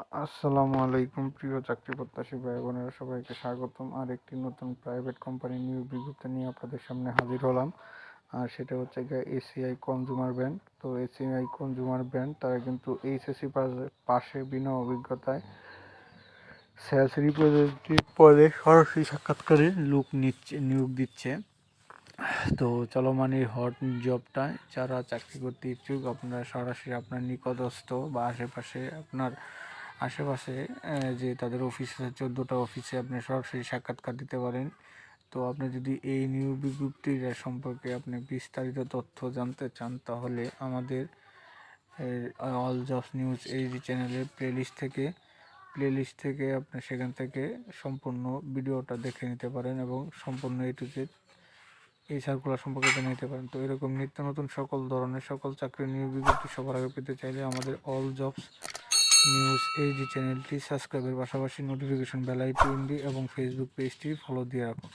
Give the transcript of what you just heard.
আসসালামু আলাইকুম, প্রিয় চাকরি প্রত্যাশী ভাই বোনেরা সবাইকে স্বাগতম। আর একটি নতুন প্রাইভেট কোম্পানি নিয়োগ বিজ্ঞপ্তি নিয়ে আপনাদের সামনে হাজির হলাম। আর সেটা হচ্ছে গিয়ে এসিআই কনজুমার ব্যাংক তো এসিআই কনজুমার ব্যাংক তারা কিন্তু এইচএসসি পাশে পাশে বিনা অভিজ্ঞতায় সেলস রিপ্রেজেন্টেটিভ পদে সরাসরি সাক্ষাৎকারে লোক নিচ্ছে, নিয়োগ দিচ্ছে। তো চলমান এই হট জবটা যারা চাকরি করতে ইচ্ছুক, আপনারা সরাসরি আপনার নিকটস্থ বা আশেপাশে আপনার আশেপাশে যে তাদের অফিস আছে, চোদ্দোটা অফিসে আপনি সরাসরি সাক্ষাৎকার দিতে পারেন। তো আপনি যদি এই নিয়োগ বিজ্ঞপ্তির সম্পর্কে আপনি বিস্তারিত তথ্য জানতে চান, তাহলে আমাদের অল জবস নিউজ এই চ্যানেলের প্লেলিস্ট থেকে প্লেলিস্ট থেকে আপনি সেখান থেকে সম্পূর্ণ ভিডিওটা দেখে নিতে পারেন এবং সম্পূর্ণ এ টু এই সার্কুলার সম্পর্কে জেনে নিতে পারেন। তো এরকম নিত্য নতুন সকল ধরনের, সকল চাকরি নিয়োগ বিজ্ঞপ্তি সবার আগে পেতে চাইলে আমাদের অল জবস নিউজ এই যে চ্যানেলটি সাবস্ক্রাইবের পাশাপাশি নোটিফিকেশন বেল আইকনটি এবং ফেসবুক পেজটি ফলো দিয়ে রাখুন।